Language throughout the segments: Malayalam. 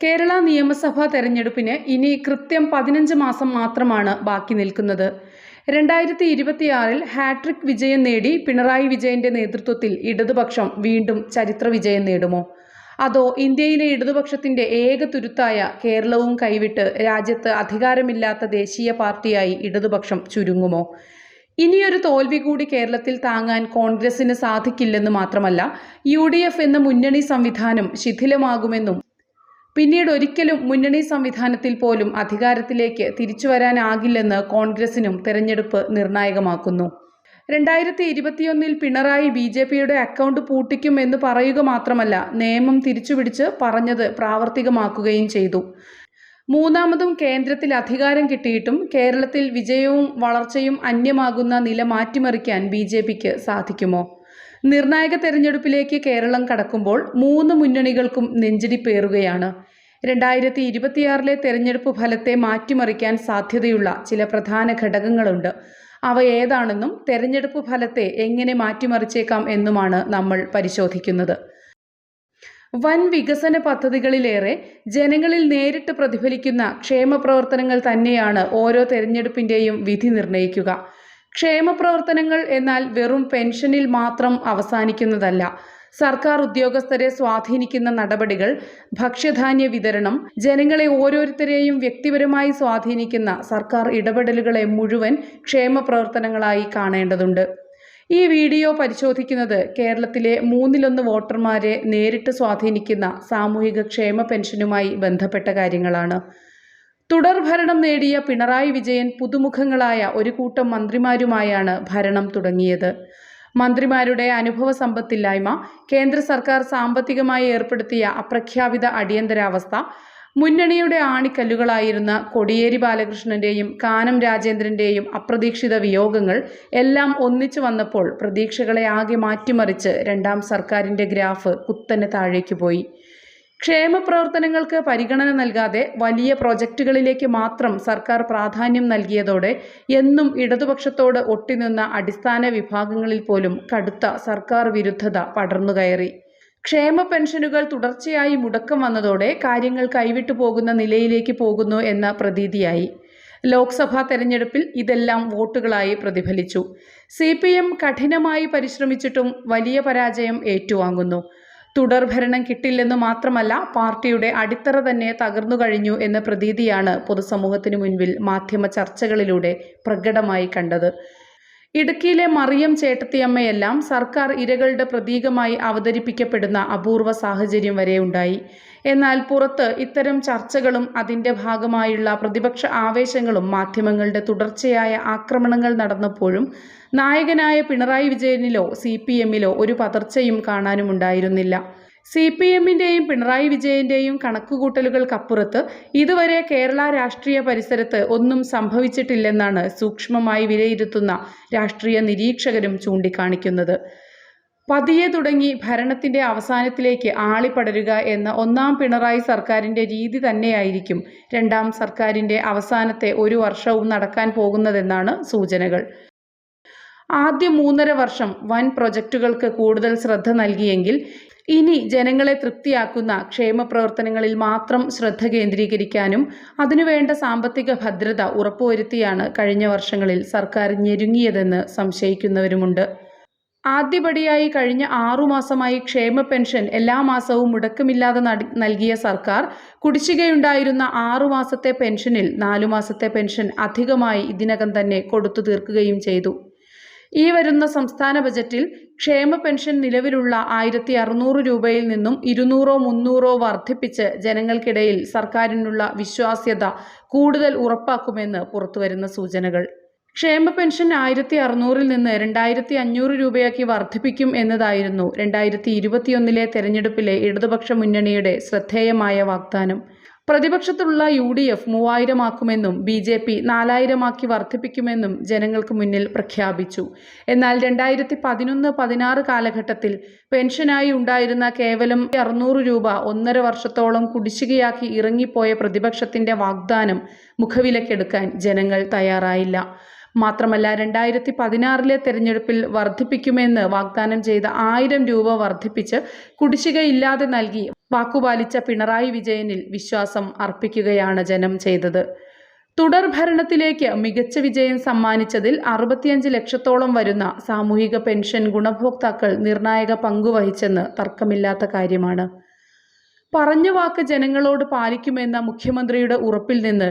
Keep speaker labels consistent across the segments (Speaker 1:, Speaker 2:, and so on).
Speaker 1: കേരള നിയമസഭാ തെരഞ്ഞെടുപ്പിന് ഇനി കൃത്യം പതിനഞ്ച് മാസം മാത്രമാണ് ബാക്കി നിൽക്കുന്നത്. രണ്ടായിരത്തി ഇരുപത്തിയാറിൽ ഹാട്രിക് വിജയം നേടി പിണറായി വിജയന്റെ നേതൃത്വത്തിൽ ഇടതുപക്ഷം വീണ്ടും ചരിത്ര വിജയം നേടുമോ? അതോ ഇന്ത്യയിലെ ഇടതുപക്ഷത്തിന്റെ ഏക തുരുത്തായ കേരളവും കൈവിട്ട് രാജ്യത്ത് അധികാരമില്ലാത്ത ദേശീയ പാർട്ടിയായി ഇടതുപക്ഷം ചുരുങ്ങുമോ? ഇനിയൊരു തോൽവി കൂടി കേരളത്തിൽ താങ്ങാൻ കോൺഗ്രസിന് സാധിക്കില്ലെന്ന് മാത്രമല്ല യു ഡി എഫ് എന്ന മുന്നണി സംവിധാനം ശിഥിലമാകുമെന്നും പിന്നീട് ഒരിക്കലും മുന്നണി സംവിധാനത്തിൽ പോലും അധികാരത്തിലേക്ക് തിരിച്ചു വരാനാകില്ലെന്ന് കോൺഗ്രസിനും തെരഞ്ഞെടുപ്പ് നിർണായകമാക്കുന്നു. രണ്ടായിരത്തി ഇരുപത്തിയൊന്നിൽ പിണറായി ബി ജെ പിയുടെ അക്കൗണ്ട് പൂട്ടിക്കും എന്ന് പറയുക മാത്രമല്ല നിയമം തിരിച്ചുപിടിച്ച് പറഞ്ഞത് പ്രാവർത്തികമാക്കുകയും ചെയ്തു. മൂന്നാമതും കേന്ദ്രത്തിൽ അധികാരം കിട്ടിയിട്ടും കേരളത്തിൽ വിജയവും വളർച്ചയും അന്യമാകുന്ന നില മാറ്റിമറിക്കാൻ ബി സാധിക്കുമോ? നിർണായക തെരഞ്ഞെടുപ്പിലേക്ക് കേരളം കടക്കുമ്പോൾ മൂന്ന് മുന്നണികൾക്കും നെഞ്ചിടിപ്പേറുകയാണ് രണ്ടായിരത്തി ഇരുപത്തിയാറിലെ തെരഞ്ഞെടുപ്പ് ഫലത്തെ മാറ്റിമറിക്കാൻ സാധ്യതയുള്ള ചില പ്രധാന ഘടകങ്ങളുണ്ട്. അവ ഏതാണെന്നും തെരഞ്ഞെടുപ്പ് ഫലത്തെ എങ്ങനെ മാറ്റിമറിച്ചേക്കാം എന്നുമാണ് നമ്മൾ പരിശോധിക്കുന്നത്. വൻ വികസന പദ്ധതികളിലേറെ ജനങ്ങളിൽ നേരിട്ട് പ്രതിഫലിക്കുന്ന ക്ഷേമ പ്രവർത്തനങ്ങൾ തന്നെയാണ് ഓരോ തെരഞ്ഞെടുപ്പിന്റെയും വിധി നിർണയിക്കുക ക്ഷേമ പ്രവർത്തനങ്ങൾ എന്നാൽ വെറും പെൻഷനിൽ മാത്രം അവസാനിക്കുന്നതല്ല. സർക്കാർ ഉദ്യോഗസ്ഥരെ സ്വാധീനിക്കുന്ന നടപടികൾ ഭക്ഷ്യധാന്യ വിതരണം ജനങ്ങളെ ഓരോരുത്തരെയും വ്യക്തിപരമായി സ്വാധീനിക്കുന്ന സർക്കാർ ഇടപെടലുകളെ മുഴുവൻ ക്ഷേമപ്രവർത്തനങ്ങളായി കാണേണ്ടതുണ്ട്. ഈ വീഡിയോ പരിശോധിക്കുന്നത് കേരളത്തിലെ മൂന്നിലൊന്ന് വോട്ടർമാരെ നേരിട്ട് സ്വാധീനിക്കുന്ന സാമൂഹിക ക്ഷേമ പെൻഷനുമായി ബന്ധപ്പെട്ട കാര്യങ്ങളാണ്. തുടർ ഭരണം നേടിയ പിണറായി വിജയൻ പുതുമുഖങ്ങളായ ഒരു കൂട്ടം മന്ത്രിമാരുമായാണ് ഭരണം തുടങ്ങിയത്. മന്ത്രിമാരുടെ അനുഭവ സമ്പത്തില്ലായ്മ കേന്ദ്ര സർക്കാർ സാമ്പത്തികമായി ഏർപ്പെടുത്തിയ അപ്രഖ്യാപിത അടിയന്തരാവസ്ഥ മുന്നണിയുടെ ആണിക്കല്ലുകളായിരുന്ന കൊടിയേരി ബാലകൃഷ്ണന്റെയും കാനം രാജേന്ദ്രന്റെയും അപ്രതീക്ഷിത വിയോഗങ്ങൾ എല്ലാം ഒന്നിച്ചു വന്നപ്പോൾ പ്രതീക്ഷകളെ ആകെ മാറ്റിമറിച്ച് രണ്ടാം സർക്കാരിന്റെ ഗ്രാഫ് കുത്തനെ താഴേക്ക് പോയി. ക്ഷേമ പ്രവർത്തനങ്ങൾക്ക് പരിഗണന നൽകാതെ വലിയ പ്രോജക്റ്റുകളിലേക്ക് മാത്രം സർക്കാർ പ്രാധാന്യം നൽകിയതോടെ എന്നും ഇടതുപക്ഷത്തോട് ഒട്ടിനിന്ന അടിസ്ഥാന വിഭാഗങ്ങളിൽ പോലും കടുത്ത സർക്കാർ വിരുദ്ധത പടർന്നുകയറി ക്ഷേമ പെൻഷനുകൾ തുടർച്ചയായി മുടക്കം വന്നതോടെ കാര്യങ്ങൾ കൈവിട്ടു പോകുന്ന നിലയിലേക്ക് പോകുന്നു എന്ന പ്രതീതിയായി. ലോക്സഭാ തെരഞ്ഞെടുപ്പിൽ ഇതെല്ലാം വോട്ടുകളായി പ്രതിഫലിച്ചു. സി കഠിനമായി പരിശ്രമിച്ചിട്ടും വലിയ പരാജയം ഏറ്റുവാങ്ങുന്നു. തുടർഭരണം കിട്ടില്ലെന്നു മാത്രമല്ല പാർട്ടിയുടെ അടിത്തറ തന്നെ തകർന്നു കഴിഞ്ഞു എന്ന പ്രതീതിയാണ് പൊതുസമൂഹത്തിനു മുൻപിൽ മാധ്യമ ചർച്ചകളിലൂടെ പ്രകടമായി കണ്ടത്. ഇടുക്കിയിലെ മറിയം ചേട്ടത്തിയമ്മയെല്ലാം സർക്കാർ ഇരകളുടെ പ്രതീകമായി അവതരിപ്പിക്കപ്പെടുന്ന അപൂർവ സാഹചര്യം വരെ ഉണ്ടായി. എന്നാൽ പുറത്ത് ഇത്തരം ചർച്ചകളും അതിന്റെ ഭാഗമായുള്ള പ്രതിപക്ഷ ആവേശങ്ങളും മാധ്യമങ്ങളുടെ തുടർച്ചയായ ആക്രമണങ്ങൾ നടന്നപ്പോഴും നായകനായ പിണറായി വിജയനിലോ സി പി എമ്മിലോ ഒരു പതർച്ചയും കാണാനുമുണ്ടായിരുന്നില്ല. സി പി എമ്മിന്റെയും പിണറായി വിജയന്റെയും കണക്കുകൂട്ടലുകൾക്കപ്പുറത്ത് ഇതുവരെ കേരള രാഷ്ട്രീയ പരിസരത്ത് ഒന്നും സംഭവിച്ചിട്ടില്ലെന്നാണ് സൂക്ഷ്മമായി വിലയിരുത്തുന്ന രാഷ്ട്രീയ നിരീക്ഷകരും ചൂണ്ടിക്കാണിക്കുന്നത്. പതിയെ തുടങ്ങി ഭരണത്തിന്റെ അവസാനത്തിലേക്ക് ആളിപ്പടരുക എന്ന ഒന്നാം പിണറായി സർക്കാരിന്റെ രീതി തന്നെയായിരിക്കും രണ്ടാം സർക്കാരിന്റെ അവസാനത്തെ ഒരു വർഷവും നടക്കാൻ പോകുന്നതെന്നാണ് സൂചനകൾ. ആദ്യ മൂന്നര വർഷം വൻ പ്രൊജക്റ്റുകൾക്ക് കൂടുതൽ ശ്രദ്ധ നൽകിയെങ്കിൽ ഇനി ജനങ്ങളെ തൃപ്തിയാക്കുന്ന ക്ഷേമ പ്രവർത്തനങ്ങളിൽ മാത്രം ശ്രദ്ധ കേന്ദ്രീകരിക്കാനും അതിനുവേണ്ട സാമ്പത്തിക ഭദ്രത ഉറപ്പുവരുത്തിയാണ് കഴിഞ്ഞ വർഷങ്ങളിൽ സർക്കാർ ഞെരുങ്ങിയതെന്ന് സംശയിക്കുന്നവരുമുണ്ട്. ആദ്യപടിയായി കഴിഞ്ഞ ആറുമാസമായി ക്ഷേമ പെൻഷൻ എല്ലാ മാസവും മുടക്കമില്ലാതെ നൽകിയ സർക്കാർ കുടിശ്ശികയുണ്ടായിരുന്ന ആറുമാസത്തെ പെൻഷനിൽ നാലു മാസത്തെ പെൻഷൻ അധികമായി ഇതിനകം തന്നെ കൊടുത്തു തീർക്കുകയും ചെയ്തു. ഈ വരുന്ന സംസ്ഥാന ബജറ്റിൽ ക്ഷേമ പെൻഷൻ നിലവിലുള്ള ആയിരത്തി അറുന്നൂറ് രൂപയിൽ നിന്നും ഇരുന്നൂറോ മുന്നൂറോ വർദ്ധിപ്പിച്ച് ജനങ്ങൾക്കിടയിൽ സർക്കാരിനുള്ള വിശ്വാസ്യത കൂടുതൽ ഉറപ്പാക്കുമെന്ന് പുറത്തുവരുന്ന സൂചനകൾ. ക്ഷേമ പെൻഷൻ ആയിരത്തി അറുന്നൂറിൽ നിന്ന് രണ്ടായിരത്തി അഞ്ഞൂറ് രൂപയാക്കി വർദ്ധിപ്പിക്കും എന്നതായിരുന്നു രണ്ടായിരത്തി ഇരുപത്തിയൊന്നിലെ തെരഞ്ഞെടുപ്പിലെ ഇടതുപക്ഷ മുന്നണിയുടെ ശ്രദ്ധേയമായ വാഗ്ദാനം. പ്രതിപക്ഷത്തുള്ള യു ഡി എഫ് മൂവായിരമാക്കുമെന്നും ബി ജെ പി നാലായിരമാക്കി വർദ്ധിപ്പിക്കുമെന്നും ജനങ്ങൾക്ക് മുന്നിൽ പ്രഖ്യാപിച്ചു. എന്നാൽ രണ്ടായിരത്തി പതിനൊന്ന് പതിനാറ് കാലഘട്ടത്തിൽ പെൻഷനായി ഉണ്ടായിരുന്ന കേവലം അറുന്നൂറ് രൂപ ഒന്നര വർഷത്തോളം കുടിശ്ശികയാക്കി ഇറങ്ങിപ്പോയ പ്രതിപക്ഷത്തിന്റെ വാഗ്ദാനം മുഖവിലക്കെടുക്കാൻ ജനങ്ങൾ തയ്യാറായില്ല. മാത്രമല്ല രണ്ടായിരത്തി പതിനാറിലെ തെരഞ്ഞെടുപ്പിൽ വർദ്ധിപ്പിക്കുമെന്ന് വാഗ്ദാനം ചെയ്ത ആയിരം രൂപ വർദ്ധിപ്പിച്ച് കുടിശ്ശികയില്ലാതെ നൽകി വാക്കുപാലിച്ച പിണറായി വിജയനിൽ വിശ്വാസം അർപ്പിക്കുകയാണ് ജനം ചെയ്തത്. തുടർ ഭരണത്തിലേക്ക് മികച്ച വിജയം സമ്മാനിച്ചതിൽ അറുപത്തിയഞ്ച് ലക്ഷത്തോളം വരുന്ന സാമൂഹിക പെൻഷൻ ഗുണഭോക്താക്കൾ നിർണായക പങ്കുവഹിച്ചെന്ന് തർക്കമില്ലാത്ത കാര്യമാണ്. പറഞ്ഞ വാക്ക് ജനങ്ങളോട് പാലിക്കുമെന്ന മുഖ്യമന്ത്രിയുടെ ഉറപ്പിൽ നിന്ന്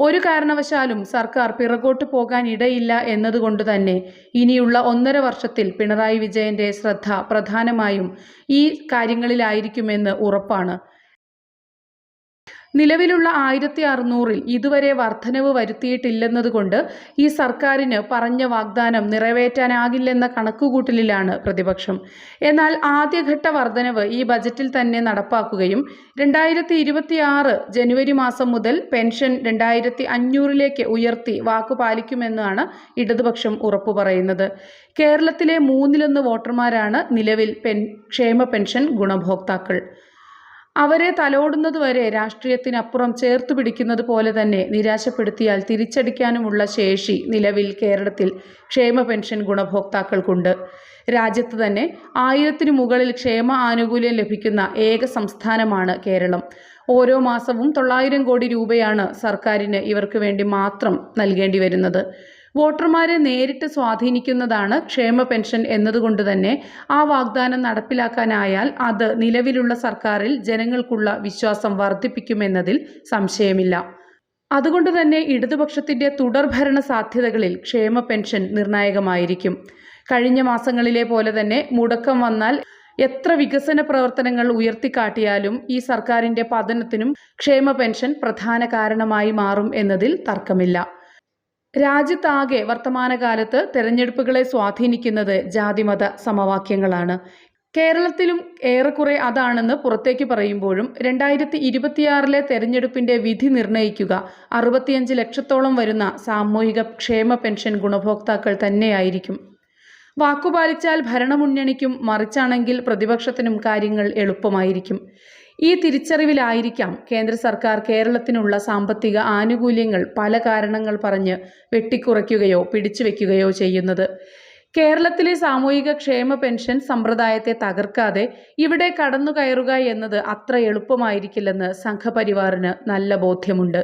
Speaker 1: ഒരു കാരണവശാലും സർക്കാർ പിറകോട്ട് പോകാൻ ഇടയില്ല എന്നതുകൊണ്ട് തന്നെ ഇനിയുള്ള ഒന്നര വർഷത്തിൽ പിണറായി വിജയന്റെ ശ്രദ്ധ പ്രധാനമായും ഈ കാര്യങ്ങളിലായിരിക്കുമെന്ന് ഉറപ്പാണ്. നിലവിലുള്ള ആയിരത്തി അറുന്നൂറിൽ ഇതുവരെ വർധനവ് വരുത്തിയിട്ടില്ലെന്നതുകൊണ്ട് ഈ സർക്കാരിന് പറഞ്ഞ വാഗ്ദാനം നിറവേറ്റാനാകില്ലെന്ന കണക്കുകൂട്ടലിലാണ് പ്രതിപക്ഷം. എന്നാൽ ആദ്യഘട്ട വർധനവ് ഈ ബജറ്റിൽ തന്നെ നടപ്പാക്കുകയും രണ്ടായിരത്തി ഇരുപത്തിയാറ് ജനുവരി മാസം മുതൽ പെൻഷൻ രണ്ടായിരത്തി അഞ്ഞൂറിലേക്ക് ഉയർത്തി വാക്കു പാലിക്കുമെന്നാണ് ഇടതുപക്ഷം ഉറപ്പു പറയുന്നത്. കേരളത്തിലെ മൂന്നിലൊന്ന് വോട്ടർമാരാണ് നിലവിൽ പെൻ ക്ഷേമ പെൻഷൻ ഗുണഭോക്താക്കൾ. അവരെ തലോടുന്നതുവരെ രാഷ്ട്രീയത്തിനപ്പുറം ചേർത്ത് പിടിക്കുന്നത് പോലെ തന്നെ നിരാശപ്പെടുത്തിയാൽ തിരിച്ചടിക്കാനുമുള്ള ശേഷി നിലവിൽ കേരളത്തിൽ ക്ഷേമ പെൻഷൻ ഗുണഭോക്താക്കൾക്കുണ്ട്. രാജ്യത്ത് തന്നെ ആയിരത്തിനു മുകളിൽ ക്ഷേമ ആനുകൂല്യം ലഭിക്കുന്ന ഏക സംസ്ഥാനമാണ് കേരളം. ഓരോ മാസവും തൊള്ളായിരം കോടി രൂപയാണ് സർക്കാരിന് ഇവർക്ക് വേണ്ടി മാത്രം നൽകേണ്ടി വരുന്നത് വോട്ടർമാരെ നേരിട്ട് സ്വാധീനിക്കുന്നതാണ് ക്ഷേമ പെൻഷൻ എന്നതുകൊണ്ട് തന്നെ ആ വാഗ്ദാനം നടപ്പിലാക്കാനായാൽ അത് നിലവിലുള്ള സർക്കാരിൽ ജനങ്ങൾക്കുള്ള വിശ്വാസം വർദ്ധിപ്പിക്കുമെന്നതിൽ സംശയമില്ല. അതുകൊണ്ട് തന്നെ ഇടതുപക്ഷത്തിന്റെ തുടർഭരണ സാധ്യതകളിൽ ക്ഷേമ പെൻഷൻ നിർണായകമായിരിക്കും. കഴിഞ്ഞ മാസങ്ങളിലെ പോലെ തന്നെ മുടക്കം വന്നാൽ എത്ര വികസന പ്രവർത്തനങ്ങൾ ഉയർത്തിക്കാട്ടിയാലും ഈ സർക്കാരിന്റെ പതനത്തിനും ക്ഷേമ പെൻഷൻ പ്രധാന കാരണമായി മാറും എന്നതിൽ തർക്കമില്ല. രാജ്യത്താകെ വർത്തമാനകാലത്ത് തെരഞ്ഞെടുപ്പുകളെ സ്വാധീനിക്കുന്നത് ജാതിമത സമവാക്യങ്ങളാണ്. കേരളത്തിലും ഏറെക്കുറെ അതാണെന്ന് പുറത്തേക്ക് പറയുമ്പോഴും രണ്ടായിരത്തി ഇരുപത്തിയാറിലെ തെരഞ്ഞെടുപ്പിന്റെ വിധി നിർണയിക്കുക അറുപത്തിയഞ്ച് ലക്ഷത്തോളം വരുന്ന സാമൂഹിക ക്ഷേമ പെൻഷൻ ഗുണഭോക്താക്കൾ തന്നെയായിരിക്കും. വാക്കുപാലിച്ചാൽ ഭരണമുന്നണിക്കും മറിച്ചാണെങ്കിൽ പ്രതിപക്ഷത്തിനും കാര്യങ്ങൾ എളുപ്പമായിരിക്കും. ഈ തിരിച്ചറിവിലായിരിക്കാം കേന്ദ്ര സർക്കാർ കേരളത്തിനുള്ള സാമ്പത്തിക ആനുകൂല്യങ്ങൾ പല കാരണങ്ങൾ പറഞ്ഞ് വെട്ടിക്കുറയ്ക്കുകയോ പിടിച്ചുവെക്കുകയോ ചെയ്യുന്നത്. കേരളത്തിലെ സാമൂഹിക ക്ഷേമ പെൻഷൻ സമ്പ്രദായത്തെ തകർക്കാതെ ഇവിടെ കടന്നു കയറുക എന്നത് അത്ര എളുപ്പമായിരിക്കില്ലെന്ന് സംഘപരിവാറിന് നല്ല ബോധ്യമുണ്ട്.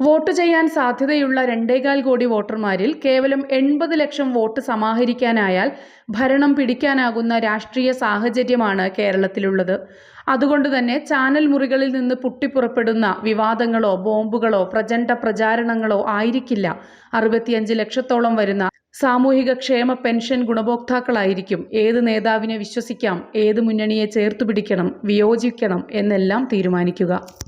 Speaker 1: വോട്ട് ചെയ്യാൻ സാധ്യതയുള്ള രണ്ടേകാൽ കോടി വോട്ടർമാരിൽ കേവലം എൺപത് ലക്ഷം വോട്ട് സമാഹരിക്കാനായാൽ ഭരണം പിടിക്കാനാകുന്ന രാഷ്ട്രീയ സാഹചര്യമാണ് കേരളത്തിലുള്ളത്. അതുകൊണ്ട് തന്നെ ചാനൽ മുറികളിൽ നിന്ന് പൊട്ടിപ്പുറപ്പെടുന്ന വിവാദങ്ങളോ ബോംബുകളോ പ്രചണ്ഡ പ്രചാരണങ്ങളോ ആയിരിക്കില്ല. അറുപത്തിയഞ്ച് ലക്ഷത്തോളം വരുന്ന സാമൂഹിക ക്ഷേമ പെൻഷൻ ഗുണഭോക്താക്കളായിരിക്കും. ഏത് നേതാവിനെ വിശ്വസിക്കാം? ഏത് മുന്നണിയെ ചേർത്തുപിടിക്കണം വിയോജിക്കണം? എന്നെല്ലാം തീരുമാനിക്കുക.